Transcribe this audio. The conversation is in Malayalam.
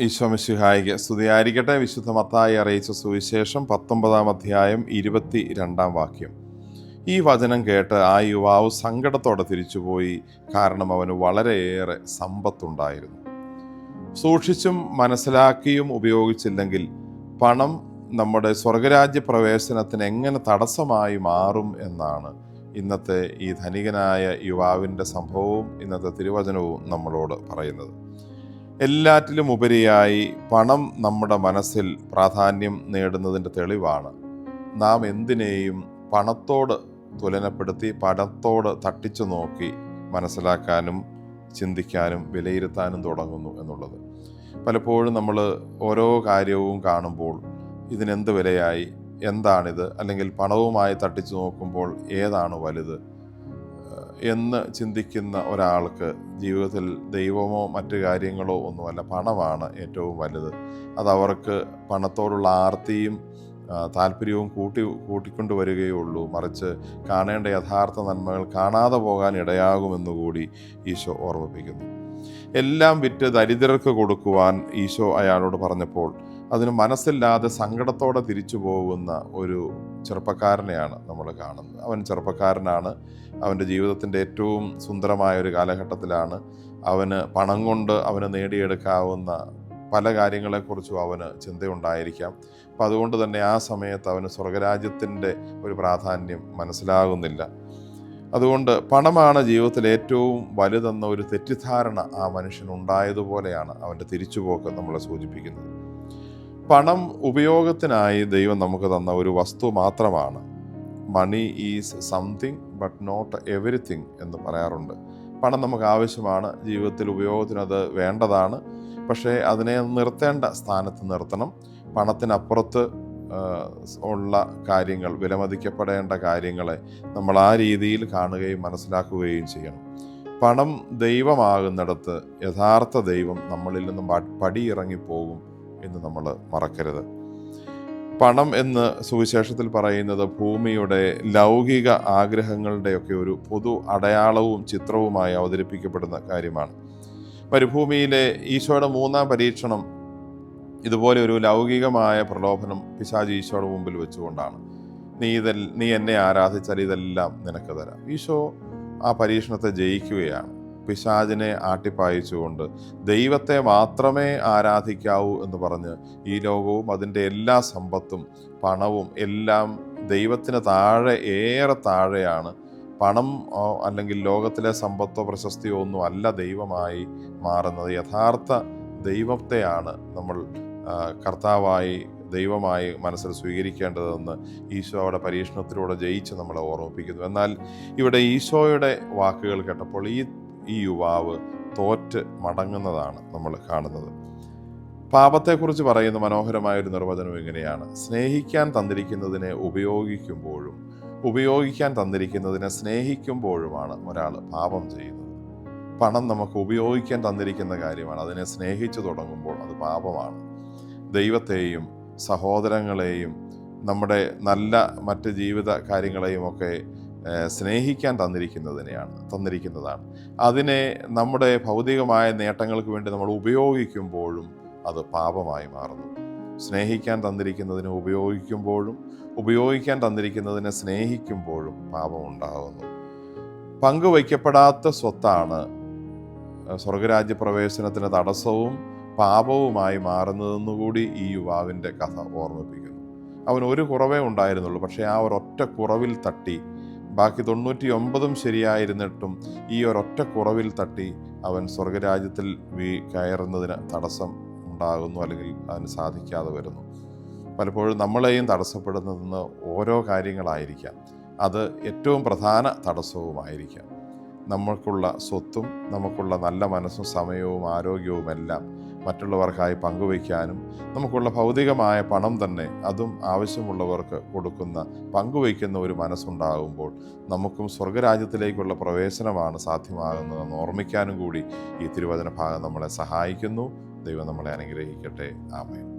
ഈശോമിശിഹായിക്ക് സ്തുതിയായിരിക്കട്ടെ. വിശുദ്ധ മത്തായി അറിയിച്ച സുവിശേഷം പത്തൊമ്പതാം അധ്യായം ഇരുപത്തി രണ്ടാം വാക്യം. ഈ വചനം കേട്ട് ആ യുവാവ് സങ്കടത്തോടെ തിരിച്ചുപോയി. കാരണം അവന് വളരെയേറെ സമ്പത്തുണ്ടായിരുന്നു. സൂക്ഷിച്ചും മനസ്സിലാക്കിയും ഉപയോഗിച്ചില്ലെങ്കിൽ പണം നമ്മുടെ സ്വർഗരാജ്യ പ്രവേശനത്തിന് എങ്ങനെ തടസ്സമായി മാറും എന്നാണ് ഇന്നത്തെ ഈ ധനികനായ യുവാവിന്റെ സംഭവവും ഇന്നത്തെ തിരുവചനവും നമ്മളോട് പറയുന്നത്. എല്ലാറ്റിലും ഉപരിയായി പണം നമ്മുടെ മനസ്സിൽ പ്രാധാന്യം നേടുന്നതിന്റെ തെളിവാണ്. നാം എന്തിനേയും പണത്തോട് തുലനപ്പെടുത്തി പണത്തോട് തട്ടിച്ചു നോക്കി മനസ്സിലാക്കാനും ചിന്തിക്കാനും വിലയിരുത്താനും തുടങ്ങുന്നു എന്നുള്ളത്. പലപ്പോഴും നമ്മൾ ഓരോ കാര്യവും കാണുമ്പോൾ ഇതിനെന്ത് വിലയായി എന്താണിത്? അല്ലെങ്കിൽ പണവുമായി തട്ടിച്ചു നോക്കുമ്പോൾ ഏതാണ് വലുത്? എന്ന് ചിന്തിക്കുന്ന ഒരാൾക്ക് ജീവിതത്തിൽ ദൈവമോ മറ്റു കാര്യങ്ങളോ ഒന്നുമല്ല പണമാണ് ഏറ്റവും വലുത്. അതവർക്ക് പണത്തോടുള്ള ആർത്തിയും താല്പര്യവും കൂട്ടി കൂട്ടിക്കൊണ്ടുവരികയുള്ളൂ മറിച്ച് കാണേണ്ട യഥാർത്ഥ നന്മകൾ കാണാതെ പോകാൻ ഇടയാകുമെന്നുകൂടി ഈശോ ഓർമ്മിപ്പിക്കുന്നു. എല്ലാം വിറ്റ് ദരിദ്രർക്ക് കൊടുക്കുവാൻ ഈശോ അയാളോട് പറഞ്ഞപ്പോൾ അതിന് മനസ്സില്ലാതെ സങ്കടത്തോടെ തിരിച്ചു പോകുന്ന ഒരു ചെറുപ്പക്കാരനെയാണ് നമ്മൾ കാണുന്നത്. അവൻ ചെറുപ്പക്കാരനാണ്. അവന്റെ ജീവിതത്തിന്റെ ഏറ്റവും സുന്ദരമായ ഒരു കാലഘട്ടത്തിലാണ്. അവന് പണം കൊണ്ട് അവന് നേടിയെടുക്കാവുന്ന പല കാര്യങ്ങളെക്കുറിച്ചും അവന് ചിന്തയുണ്ടായിരിക്കാം. അപ്പം അതുകൊണ്ട് തന്നെ ആ സമയത്ത് അവന് സ്വർഗരാജ്യത്തിന്റെ ഒരു പ്രാധാന്യം മനസ്സിലാകുന്നില്ല. അതുകൊണ്ട് പണമാണ് ജീവിതത്തിൽ ഏറ്റവും വലുതെന്ന ഒരു തെറ്റിദ്ധാരണ ആ മനുഷ്യനുണ്ടായതുപോലെയാണ് അവന്റെ തിരിച്ചുപോക്ക് നമ്മളെ സൂചിപ്പിക്കുന്നത്. പണം ഉപയോഗത്തിനായി ദൈവം നമുക്ക് തന്ന ഒരു വസ്തു മാത്രമാണ്. Money is something but not everything എന്ന് പറയാറുണ്ട്. പണം നമുക്ക് ആവശ്യമാണ് ജീവിതത്തിൽ ഉപയോഗത്തിനത് വേണ്ടതാണ്. പക്ഷേ അതിനെ നിർത്തേണ്ട സ്ഥാനത്ത് നിർത്തണം. പണത്തിനപ്പുറത്ത് ഉള്ള കാര്യങ്ങൾ വിലമതിക്കപ്പെടേണ്ട കാര്യങ്ങളെ നമ്മൾ ആ രീതിയിൽ കാണുകയും മനസ്സിലാക്കുകയും ചെയ്യണം. പണം ദൈവമാകുന്നിടത്ത് യഥാർത്ഥ ദൈവം നമ്മളിൽ നിന്നും പടിയിറങ്ങിപ്പോകും. എന്ന് നമ്മൾ മറക്കരുത്. പണം എന്ന് സുവിശേഷത്തിൽ പറയുന്നത് ഭൂമിയുടെ ലൗകിക ആഗ്രഹങ്ങളുടെയൊക്കെ ഒരു പൊതു അടയാളവും ചിത്രവുമായി അവതരിപ്പിക്കപ്പെടുന്ന കാര്യമാണ്. മരുഭൂമിയിലെ ഈശോയുടെ മൂന്നാം പരീക്ഷണം ഇതുപോലെ ഒരു ലൗകികമായ പ്രലോഭനം പിശാജ് ഈശോയുടെ മുമ്പിൽ വെച്ചുകൊണ്ടാണ്. നീ ഇതൽ നീ എന്നെ ആരാധിച്ചാൽ ഇതെല്ലാം നിനക്ക് തരാം. ഈശോ ആ പരീക്ഷണത്തെ ജയിക്കുകയാണ്. പിശാചിനെ ആട്ടിപ്പായിച്ചുകൊണ്ട് ദൈവത്തെ മാത്രമേ ആരാധിക്കാവൂ എന്ന് പറഞ്ഞ് ഈ ലോകവും അതിന്റെ എല്ലാ സമ്പത്തും പണവും എല്ലാം ദൈവത്തിന് താഴെ ഏറെ താഴെയാണ്. പണം അല്ലെങ്കിൽ ലോകത്തിലെ സമ്പത്തോ പ്രശസ്തിയോ ഒന്നും അല്ല ദൈവമായി മാറുന്നത്. യഥാർത്ഥ ദൈവത്തെയാണ് നമ്മൾ കർത്താവായി ദൈവമായി മനസ്സിൽ സ്വീകരിക്കേണ്ടതെന്ന് ഈശോ അവിടെ പരീക്ഷണത്തിലൂടെ ജയിച്ച് നമ്മളെ ഓർമ്മിപ്പിക്കുന്നു. എന്നാൽ ഇവിടെ ഈശോയുടെ വാക്കുകൾ കേട്ടപ്പോൾ ഈ ഈ യുവാവ് തോറ്റ് മടങ്ങുന്നതാണ് നമ്മൾ കാണുന്നത്. പാപത്തെക്കുറിച്ച് പറയുന്ന മനോഹരമായൊരു നിർവചനം ഇങ്ങനെയാണ്. സ്നേഹിക്കാൻ തന്നിരിക്കുന്നതിനെ ഉപയോഗിക്കുമ്പോഴും ഉപയോഗിക്കാൻ തന്നിരിക്കുന്നതിനെ സ്നേഹിക്കുമ്പോഴുമാണ് ഒരാൾ പാപം ചെയ്യുന്നത്. പണം നമുക്ക് ഉപയോഗിക്കാൻ തന്നിരിക്കുന്ന കാര്യമാണ്. അതിനെ സ്നേഹിച്ചു തുടങ്ങുമ്പോൾ അത് പാപമാണ്. ദൈവത്തെയും സഹോദരങ്ങളെയും നമ്മുടെ നല്ല മറ്റ് ജീവിത കാര്യങ്ങളെയും ഒക്കെ സ്നേഹിക്കാൻ തന്നിരിക്കുന്നതിനെയാണ് തന്നിരിക്കുന്നതാണ്. അതിനെ നമ്മുടെ ഭൗതികമായ നേട്ടങ്ങൾക്ക് വേണ്ടി നമ്മൾ ഉപയോഗിക്കുമ്പോഴും അത് പാപമായി മാറുന്നു. സ്നേഹിക്കാൻ തന്നിരിക്കുന്നതിനെ ഉപയോഗിക്കുമ്പോഴും ഉപയോഗിക്കാൻ തന്നിരിക്കുന്നതിനെ സ്നേഹിക്കുമ്പോഴും പാപം ഉണ്ടാകുന്നു. പങ്കുവയ്ക്കപ്പെടാത്ത സ്വത്താണ് സ്വർഗരാജ്യ പ്രവേശനത്തിന് തടസ്സവും പാപവുമായി മാറുന്നതെന്നുകൂടി ഈ യുവാവിന്റെ കഥ ഓർമ്മിപ്പിക്കുന്നു. അവൻ ഒരു കുറവേ ഉണ്ടായിരുന്നുള്ളൂ പക്ഷേ ആ ഒരൊറ്റ കുറവിൽ തട്ടി ബാക്കി തൊണ്ണൂറ്റി ഒമ്പതും ശരിയായിരുന്നിട്ടും ഈ ഒരൊറ്റ കുറവിൽ തട്ടി അവൻ സ്വർഗരാജ്യത്തിൽ വീ കയറുന്നതിന് തടസ്സം ഉണ്ടാകുന്നു അല്ലെങ്കിൽ അതിന് സാധിക്കാതെ വരുന്നു. പലപ്പോഴും നമ്മളെയും തടസ്സപ്പെടുന്നതെന്ന് ഓരോ കാര്യങ്ങളായിരിക്കാം. അത് ഏറ്റവും പ്രധാന തടസ്സവുമായിരിക്കാം. നമ്മൾക്കുള്ള സ്വത്തും നമുക്കുള്ള നല്ല മനസ്സും സമയവും ആരോഗ്യവുമെല്ലാം മറ്റുള്ളവർക്കായി പങ്കുവയ്ക്കാനും നമുക്കുള്ള ഭൗതികമായ പണം തന്നെ അതും ആവശ്യമുള്ളവർക്ക് കൊടുക്കുന്ന പങ്കുവയ്ക്കുന്ന ഒരു മനസ്സുണ്ടാകുമ്പോൾ നമുക്കും സ്വർഗരാജ്യത്തിലേക്കുള്ള പ്രവേശനമാണ് സാധ്യമാകുന്നതെന്ന് ഓർമ്മിക്കാനും കൂടി ഈ തിരുവചന ഭാഗം നമ്മളെ സഹായിക്കുന്നു. ദൈവം നമ്മളെ അനുഗ്രഹിക്കട്ടെ. ആമേ